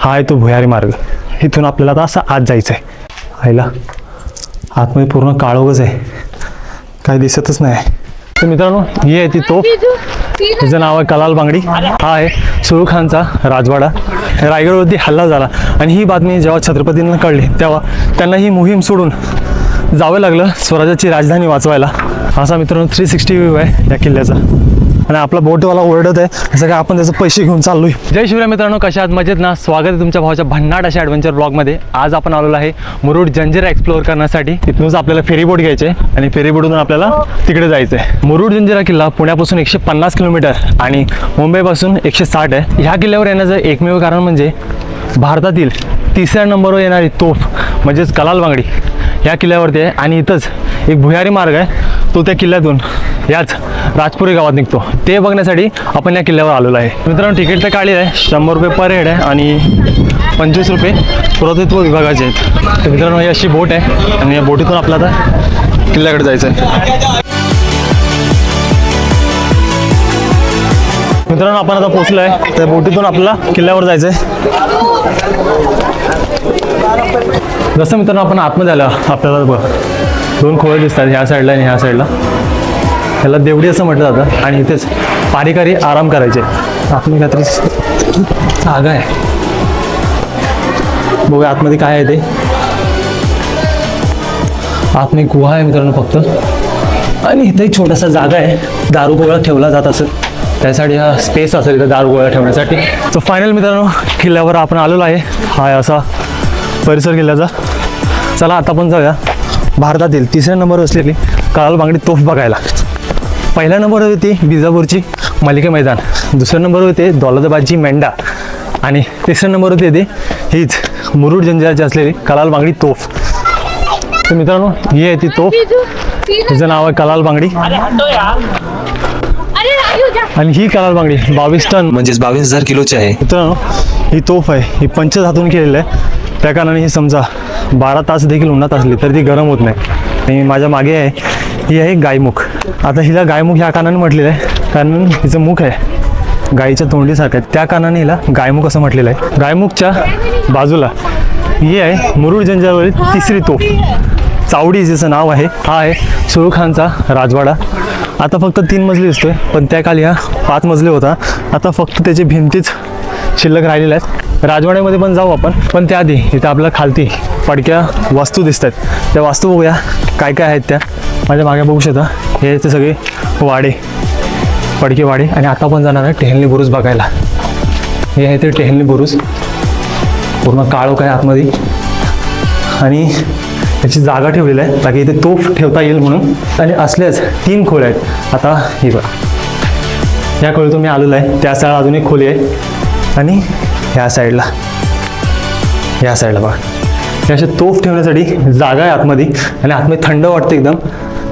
हा आहे तो भुयारी मार्ग. इथून आपल्याला आता असं आत जायचं आहे आईला आतमध्ये पूर्ण काळोगच आहे. काही दिसतच नाही. तर मित्रांनो ही आहे ती तोफ. तिचं नाव आहे कलाल बांगडी. हा आहे सुरू खानचा राजवाडा. रायगडवरती हल्ला झाला. आणि ही बातमी जेव्हा छत्रपतींना कळली तेव्हा त्यांना ही मोहीम सोडून जावं लागलं स्वराज्याची राजधानी वाचवायला. असा मित्रांनो थ्री सिक्स्टी व्ह्यू आहे या किल्ल्याचा. आणि आपला बोटवाला ओरडत आहे. जसं काय आपण त्याचे पैसे घेऊन चाललोय. जय शिवराय मित्रांनो कशा आहात? मजेत ना? स्वागत आहे तुमच्या भावाच्या भन्नाट अशा ॲडव्हेंचर ब्लॉगमध्ये आज आपण आलेलो आहे मुरुड जंजिरा एक्सप्लोअर करण्यासाठी. तिथूनच आपल्याला फेरी बोट घ्यायचे आणि फेरी बोटून आपल्याला तिकडे जायचं आहे. मुरुड जंजिरा किल्ला पुण्यापासून एकशे पन्नास किलोमीटर आणि मुंबईपासून एकशे साठ आहे. ह्या किल्ल्यावर येण्याचं एकमेव कारण म्हणजे भारतातील तिसऱ्या नंबरवर येणारी तोफ म्हणजेच कलाल बांगडी या किल्ल्यावरती आहे. आणि इथंच एक भुयारी मार्ग आहे. तो त्या किल्ल्यातून याच राजपुरी गावात निघतो. ते बघण्यासाठी आपण या किल्ल्यावर आलेलो आहे. मित्रांनो तिकीट तर काढली आहे. शंभर रुपये पर हेड आहे आणि पंचवीस रुपये पुरातत्व विभागाचे आहेत. तर मित्रांनो ही अशी बोट आहे आणि या बोटीतून आपल्या आता किल्ल्याकडे जायचं आहे. मित्रांनो आपण आता पोचलो आहे. त्या बोटीतून आपल्याला किल्ल्यावर जायचं आहे. जसं मित्रांनो आपण आतमध्ये आलं आपल्याला बघ. दोन खोळे दिसतात ह्या साईडला आणि ह्या साईडला ह्याला देवडी असं म्हटलं जातं आणि इथेच पारिकारी आराम करायचे. आपण काहीतरी जागा आहे. बघूया आतमध्ये काय आहे ते. आतमध्ये गुहा आहे मित्रांनो फक्त. आणि इथे एक छोटासा जागा आहे. दारू गोळा ठेवला जात असेल. त्यासाठी हा स्पेस असेल इथं दारू गोळा ठेवण्यासाठी. सो फायनल मित्रांनो किल्ल्यावर आपण आलेलो आहे. हा असा परिसर किल्ल्याचा. चला आता पण जाऊया. भारतातील तिसऱ्या नंबरवर असलेली काळाल बांगडी तोफ बघायला. पहिल्या नंबरवर होती बिजापूरची मालिका मैदान. दुसऱ्या नंबरवर होते दौलताबादची मेंढा. आणि तिसऱ्या नंबरवर होती हीच मुरुड जंजिराची असलेली कलाल बांगडी तोफ. तर मित्रांनो ही आहे ती तोफ. तिचं नाव आहे कलाल बांगडी. आणि ही कलाल बांगडी बावीस टन. म्हणजेच बावीस हजार किलोचे आहे. मित्रांनो ही तोफ आहे. ही पंचधातून केलेलं आहे. त्या कारणाने ही समजा बारा तास देखील उन्हात असली तर ती गरम होत नाही. आणि माझ्या मागे आहे ही आहे गायमुख. आता हिला गायमुख ह्या कारणाने म्हटलेलं आहे कारण हिचं मुख आहे गायीच्या तोंडीसारखं आहे. त्या कारणाने हिला गायमुख असं म्हटलेलं आहे. गायमुखच्या बाजूला ही आहे मुरुड जंजावरील तिसरी तोफ. चावडी जिचं नाव आहे हा आहे सुरू खानचा राजवाडा. आता फक्त तीन मजली दिसतोय पण त्या काली हा पाच मजले होता. आता फक्त त्याची भिंतीच शिल्लक राहिलेल्या आहेत. राजवाड्यामध्ये पण जाऊ आपण पण त्याआधी इथं आपल्याला खालती पडक्या वास्तू दिसत आहेत त्या वास्तू बघूया काय काय आहेत त्या. माझ्या मागे बघू शकता हे ते सगळे वाडे पडके वाडे. आणि आता पण जाणार आहे टेहलनी बुरुज बघायला. हे आहे ते टेहलनी बुरुज. पूर्ण काळोख आहे आतमध्ये. आणि त्याची जागा ठेवलेली आहे बाकी इथे तोफ ठेवता येईल म्हणून. आणि असल्याच तीन खोल्या आहेत. आता ही बघा. या खोलीतून मी आलेलो आहे. त्या साईडला अजून एक खोली आहे. आणि ह्या साईडला ह्या साईडला बघा. हे असे तोफ ठेवण्यासाठी जागा आहे आतमध्ये आणि आतमध्ये थंड वाटतं एकदम.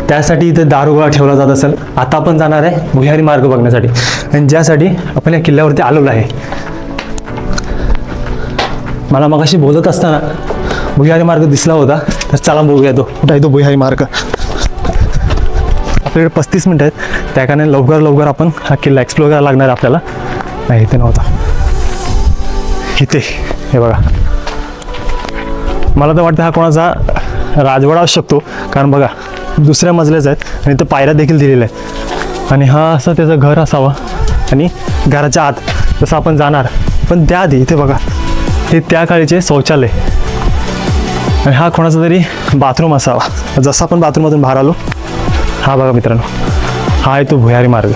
त्यासाठी इथे दारुगोळा ठेवला जात असेल. आता आपण जाणार आहे भुयारी मार्ग बघण्यासाठी. आणि ज्यासाठी आपण या किल्ल्यावरती आलेलो आहे. मला मगाशी बोलत असताना भुयारी मार्ग दिसला होता. तर चला बघूया तो. कुठं आहे तो भुयारी मार्ग? आपल्याकडे पस्तीस मिनटं आहेत. त्या कारणाने लवकर लवकर आपण हा किल्ला एक्सप्लोर करायला लागणार आहे आपल्याला. नाही इथे नव्हता. इथे हे बघा. मला तर वाटतं हा कोणाचा राजवाडा असू शकतो कारण बघा दुसऱ्या मजल्याच आहेत आणि इथं पायऱ्या देखील दिलेल्या आहेत. आणि हा असं त्याचं घर असावं आणि घराच्या आत जसं आपण जाणार पण त्याआधी इथे बघा हे त्या काळीचे शौचालय. आणि हा कोणाचा तरी बाथरूम असावा. जसं आपण बाथरूममधून बाहेर आलो हा बघा मित्रांनो हा आहे तो भुयारी मार्ग.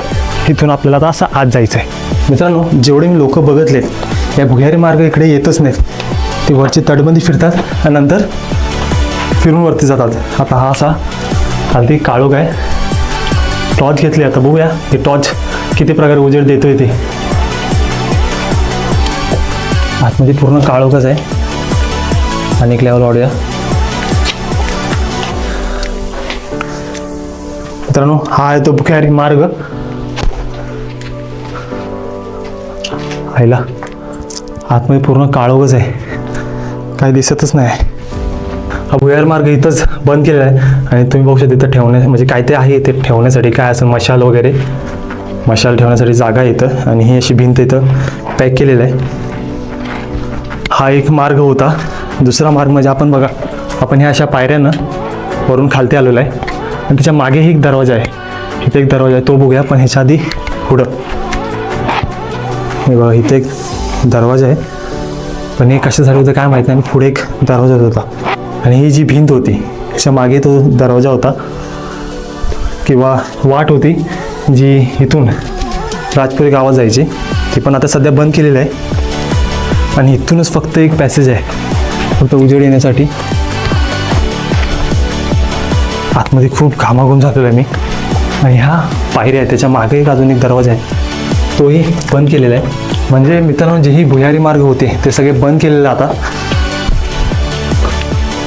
इथून आपल्याला आता असं आत जायचं आहे मित्रांनो जेवढे मी लोक बघितले या भुयारी मार्ग इकडे येतच नाहीत. ते वरची तटबंदी फिरतात आणि नंतर फिरून वरती जातात. आता हा असा खालती काळोख आहे. टॉर्च घेतली आता बघूया. ते टॉर्च किती प्रकारे उजेड देतोय ते. आतमध्ये पूर्ण काळोखच आहे. आणि एक लेवल वाढूया मित्रांनो हा आहे तो भुख्यारी मार्ग. ऐला आतमध्ये पूर्ण काळोगच आहे. काही दिसतच नाही. हा भुयार मार्ग इथंच बंद केलेला आहे आणि तुम्ही बघू शकता इथं ठेवण्या म्हणजे काय ते आहे ते ठेवण्यासाठी काय असं मशाल वगैरे. मशाल ठेवण्यासाठी जागा इथं आणि ही अशी भिंत इथं पॅक केलेलं आहे. हा एक मार्ग होता. दुसरा मार्ग म्हणजे आपण बघा आपण ह्या अशा पायऱ्यानं वरून खालती आलेलो आहे. आणि त्याच्या मागेही एक दरवाजा आहे. इथे एक दरवाजा आहे. तो बघूया पण ह्याच्या आधी पुढं. हे बघा इथे एक दरवाजा आहे. पण हे कशासाठी होतं काय माहीत नाही. आणि पुढे एक दरवाजा होता आणि ही जी भिंत होती त्याच्यामागे तो दरवाजा होता. किंवा वाट होती जी इथून राजपुरी गावात जायची. ती पण आता सध्या बंद केलेली आहे. आणि इथूनच फक्त एक पॅसेज आहे. फक्त उजेड येण्यासाठी. आतमध्ये खूप घामाघूम झालेला आहे मी. आणि ह्या पायऱ्या आहेत त्याच्यामागे एक अजून एक दरवाजा आहे. तोही बंद केलेला आहे. म्हणजे मित्रांनो जे ही भुयारी मार्ग होते ते सगळे बंद केलेले आता.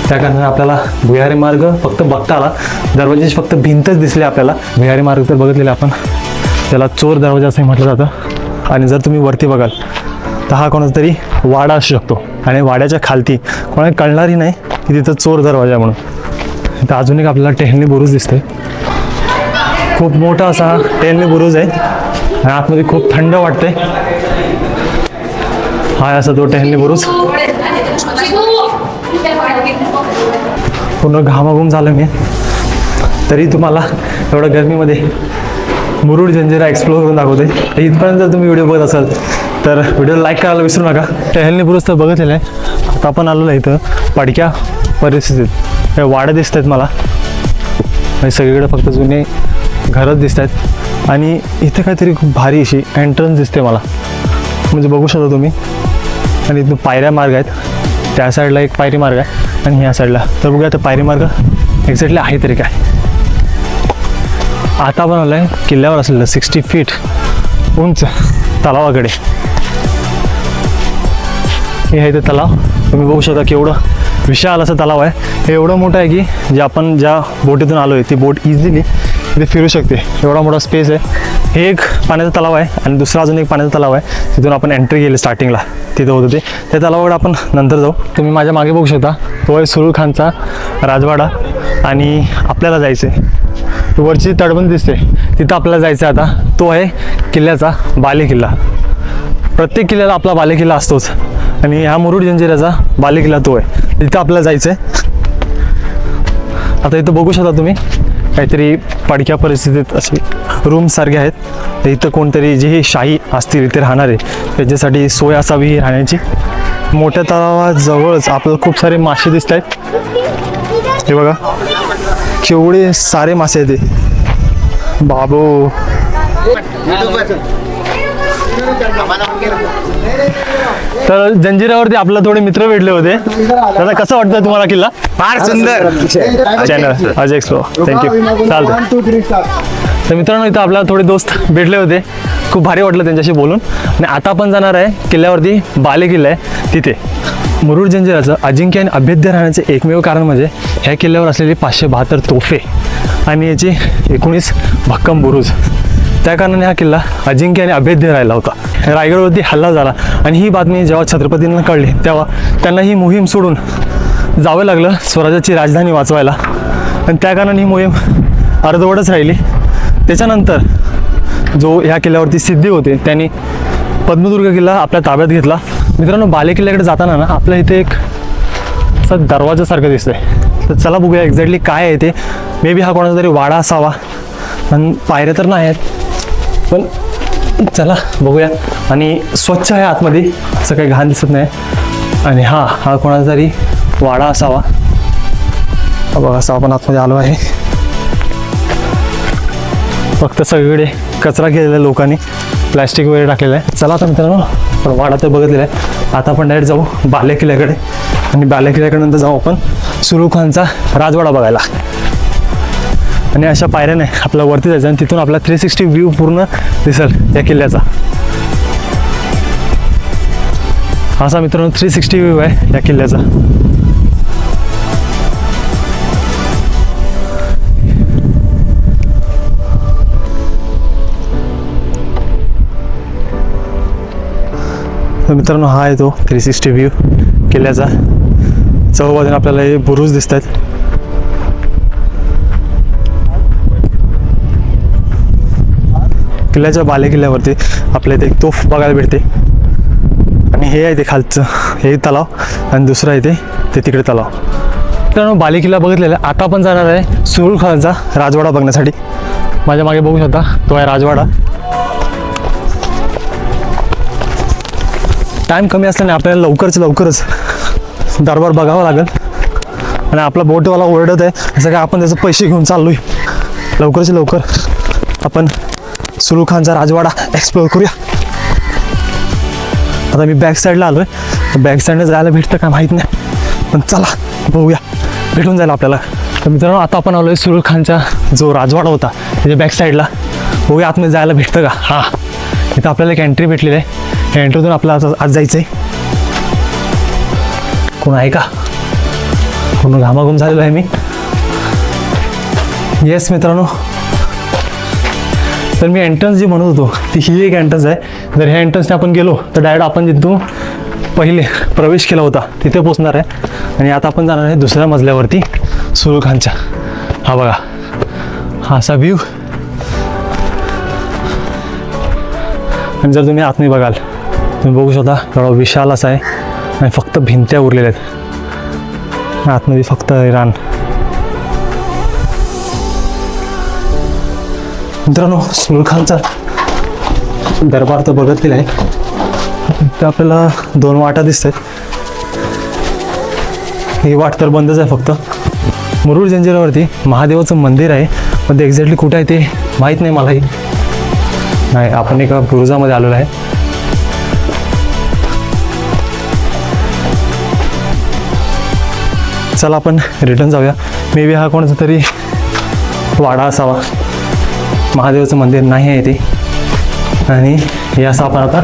त्या कारणाने आपल्याला भुयारी मार्ग फक्त बघता आला दरवाजाची फक्त भिंतच दिसली आपल्याला. भुयारी मार्ग तर बघितलेला आपण. त्याला चोर दरवाजा असंही म्हटलं जातं. आणि जर तुम्ही वरती बघाल तर हा कोणाचा तरी वाडा असू शकतो. आणि वाड्याच्या खालती कोणाला कळणारही नाही की तिथं चोर दरवाजा म्हणून. तर अजून एक आपल्याला टेहलनी बुरुज दिसते खूप मोठा असा हा टेहलनी बुरुज आहे. आणि आतमध्ये खूप थंड वाटते पाय आहे असा तो टेहलनी बुरुज। पूर्ण घामाघूम झालं मी. तरी तुम्हाला एवढ्या गरमीमध्ये मुरुड जंजिरा एक्सप्लोर करून दाखवते तर इथपर्यंत जर तुम्ही व्हिडिओ बघत असाल तर व्हिडिओ लाईक करायला विसरू नका. टहलने बुरुज तर बघितलेलं आहे. आता आपण आलेलो आहे इथं पडक्या परिस्थितीत. हे वाडं दिसत आहेत मला. आणि सगळीकडे फक्त जुने घरच दिसत आहेत आणि इथे काहीतरी खूप भारी अशी एंट्रन्स दिसते मला. म्हणजे बघू शकता तुम्ही. आणि इथून पायऱ्या मार्ग आहेत. त्या साईडला एक पायरी मार्ग आहे आणि ह्या साईडला. तर बघूया तर पायरी मार्ग एक्झॅक्टली आहे तरी काय. आता बनवलं आहे किल्ल्यावर असलेलं सिक्स्टी फीट उंच तलावाकडे. हे आहे ते तलाव. तुम्ही बघू शकता केवढं विशाल असं तलाव आहे. हे एवढं मोठं आहे की जे आपण ज्या बोटीतून आलो आहे ती बोट इझिली इथे फिरू शकते. एवढा मोठा स्पेस आहे. हे एक पाण्याचा तलाव आहे आणि दुसरा अजून एक पाण्याचा तलाव आहे. तिथून आपण एंट्री केली स्टार्टिंगला तिथं होतं ते. त्या तलावाकडे आपण नंतर जाऊ. तुम्ही माझ्या मागे बघू शकता. तो आहे सुरुल खानचा राजवाडा आणि आपल्याला जायचं आहे वरची तडबंद दिसते. तिथं आपल्याला जायचं आहे आता. तो आहे किल्ल्याचा बाले किल्ला प्रत्येक किल्ल्याला आपला बाले किल्ला असतोच. आणि ह्या मुरुड जंजिराचा बाले किल्ला तो आहे. तिथं आपल्याला जायचं आहे आता इथं बघू शकता तुम्ही. काहीतरी पडक्या परिस्थितीत असे रूम सारखे आहेत. तर इथं कोणतरी जे हे शाही असतील इथे राहणारे त्याच्यासाठी सोय असावी ही राहण्याची. मोठ्या तलावाजवळच आपल्याला खूप सारे मासे दिसत आहेत. हे बघा. केवढे सारे मासे आहेत ते बाबो. तर जंजिरावरती आपला थोडे मित्र भेटले होते. दादा कसं वाटतं तुम्हाला किल्ला? फार सुंदर. चॅनल अजय एक्सप्लो थँक्यू चालतं तर मित्रांनो इथं आपल्याला थोडे दोस्त भेटले होते. खूप भारी वाटलं त्यांच्याशी बोलून. आणि आता आपण जाणार आहे किल्ल्यावरती बाले किल्ला आहे. तिथे मुरुड जंजिराचं अजिंक्य आणि अभेद्य राहण्याचे एकमेव कारण म्हणजे ह्या किल्ल्यावर असलेली पाचशे बहात्तर तोफे. आणि याची एकोणीस भक्कम बुरुज. त्या कारणाने हा किल्ला अजिंक्य आणि अभेद्य राहिला होता. रायगडवरती हल्ला झाला आणि ही बातमी जेव्हा छत्रपतींना कळली तेव्हा त्यांना ही मोहीम सोडून जावं लागलं स्वराज्याची राजधानी वाचवायला. आणि त्या कारणाने ही मोहीम अर्धवटच राहिली. त्याच्यानंतर जो ह्या किल्ल्यावरती सिद्धी होते त्यांनी पद्मदुर्ग किल्ला आपल्या ताब्यात घेतला. मित्रांनो बाले किल्ल्याकडे जाताना ना आपल्या इथे एक असा दरवाजासारखं दिसतंय. तर चला बघूया एक्झॅक्टली काय आहे ते. मे बी हा कोणाचा तरी वाडा असावा. पण पायऱ्या तर नाही आहेत. पण चला बघूया. आणि स्वच्छ आहे आतमध्ये. असं काही घाण दिसत नाही. आणि हा हा कोणाचा तरी वाडा असावा. बघा असं आपण आतमध्ये आलो आहे. फक्त सगळीकडे कचरा केलेला आहे लोकांनी. प्लॅस्टिक वगैरे टाकलेलं आहे. चला आता मित्रांनो पण वाडा तर बघितलेला आहे. आता आपण डायरेक्ट जाऊ बाले किल्ल्याकडे आणि बाले किल्ल्याकडे नंतर जाऊ आपण सुरू खानचा राजवाडा बघायला. आणि अशा पायऱ्याने आपला वरती जायचं आणि तिथून आपला थ्री सिक्स्टी व्ह्यू पूर्ण दिसेल या किल्ल्याचा. असा मित्रांनो थ्री सिक्स्टी व्ह्यू आहे या किल्ल्याचा. तर मित्रांनो हा आहे तो थ्री सिक्स्टी व्ह्यू किल्ल्याचा. चौबाजून आपल्याला हे बुरुज दिसत आहेत किल्ल्याच्या बालेकिल्ल्यावरती आपल्या इथे एक तोफ बघायला भेटते. आणि हे आहे ते खालचं. हे तलाव आणि दुसरं आहे ते ते तिकडे तलाव. मित्रांनो बालेकिल्ला बघितलेला. आता आपण जाणार आहे सुरुल खानचा राजवाडा बघण्यासाठी. माझ्या मागे बघू शकता तो आहे राजवाडा. टाईम कमी असल्याने आपल्याला लवकरच लवकरच दरबार बघावा लागेल. आणि आपला बोटवाला ओरडत आहे असं काय आपण त्याचे पैसे घेऊन चाललो आहे लवकरच लवकर आपण सुलू खानचा राजवाडा एक्सप्लोअर करूया. आता मी बॅक साईडला आलो आहे बॅक साईडने जायला भेटतं का माहीत नाही. पण चला बघूया. भेटून जाईल आपल्याला. तर मित्रांनो आता आपण आलो आहे सुरुल खानचा जो राजवाडा होता त्याच्या बॅक साईडला बघूया आतमध्ये जायला भेटतं का? हां. इथं आपल्याला एक एंट्री भेटलेली आहे. एंट्रीतून आपल्याला आज जायचं आहे कोण आहे का? पूर्ण घामाघूम झालेलो आहे मी. येस मित्रांनो. तर मी एंट्रन्स जी म्हणत होतो ती ही एक एंट्रन्स आहे. जर ह्या एंट्रन्सने आपण गेलो तर डायरेक्ट आपण जिथून पहिले प्रवेश केला होता तिथे पोचणार आहे. आणि आता आपण जाणार आहे दुसऱ्या मजल्यावरती सुरू खानच्या. हा बघा. हा असा व्ह्यू आणि जर तुम्ही आतमध्ये बघाल तुम्ही बघू शकता एवढा विशाल असा आहे. आणि फक्त भिंत्या उरलेल्या आहेत. आतमध्ये फक्त रान मित्रांनो सुलखानचा दरबार तर बघितलेला आहे. तर आपल्याला दोन वाटा दिसत आहेत ही वाट तर बंदच आहे फक्त. मुरुड जंजिरावरती महादेवाचं मंदिर आहे. पण ते एक्झॅक्टली कुठं आहे ते माहीत नाही मलाही. नाही आपण एका बुरुजामध्ये आलेलो आहे. चला आपण रिटर्न जाऊया. मे बी हा कोणाचा तरी वाडा असावा. महादेवाचं मंदिर नाही आहे ते. आणि हे असं आपण आता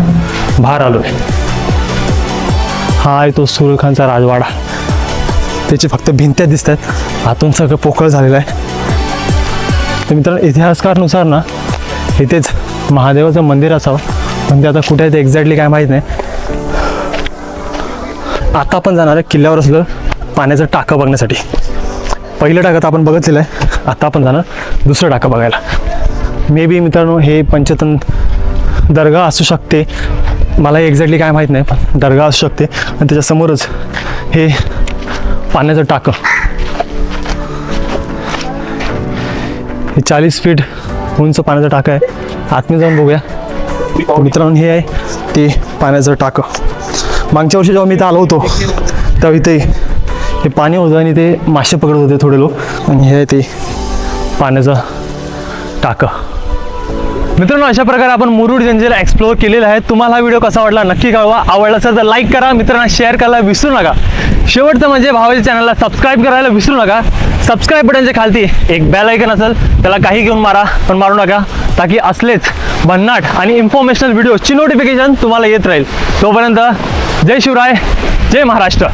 बाहेर आलो आहे हा आहे तो सुरखानचा राजवाडा. त्याची फक्त भिंत्या दिसत आहेत आतून सगळं पोकळ झालेलं आहे. तर मित्रांनो इतिहासकारनुसार ना इथेच महादेवाचं मंदिर असावं. पण ते आता कुठे आहे ते एक्झॅक्टली काय माहीत नाही. आता आपण जाणार आहे किल्ल्यावर असलं पाण्याचं टाकं बघण्यासाठी. पहिलं टाकं तर आपण बघितलेलं आहे. आता आपण जाणार दुसरं टाकं बघायला. मे बी मित्रांनो हे पंचतंत्र दर्गा असू शकते. मला एक्झॅक्टली काय माहीत नाही पण दर्गा असू शकते. आणि त्याच्यासमोरच हे पाण्याचं टाकं. हे चाळीस फीट उंच पाण्याचं टाकं आहे. आतमध्ये जाऊन बघूया. मित्रांनो हे आहे ते पाण्याचं टाकं. मागच्या वर्षी जेव्हा मी इथं आलो होतो तेव्हा इथे हे पाणी होतं आणि ते मासे पकडत होते थोडे लोक. आणि हे आहे ते पाण्याचं टाकं. मित्रांनो अशा प्रकारे आपण मुरुड जंजिरा एक्सप्लोअर केलेला आहे. तुम्हाला हा व्हिडिओ कसा वाटला नक्की कळवा. आवडला असेल तर लाईक करा. मित्रांना शेअर करायला विसरू नका. शेवटचं म्हणजे भावाच्या चॅनलला सबस्क्राईब करायला विसरू नका. सबस्क्राईब बटनच्या खालती एक बेल ऐकन असेल त्याला काही घेऊन मारा पण मारू नका. ताकी असलेच भन्नाट आणि इन्फॉर्मेशनल व्हिडिओची नोटिफिकेशन तुम्हाला येत राहील. तोपर्यंत जय शिवराय जय महाराष्ट्र.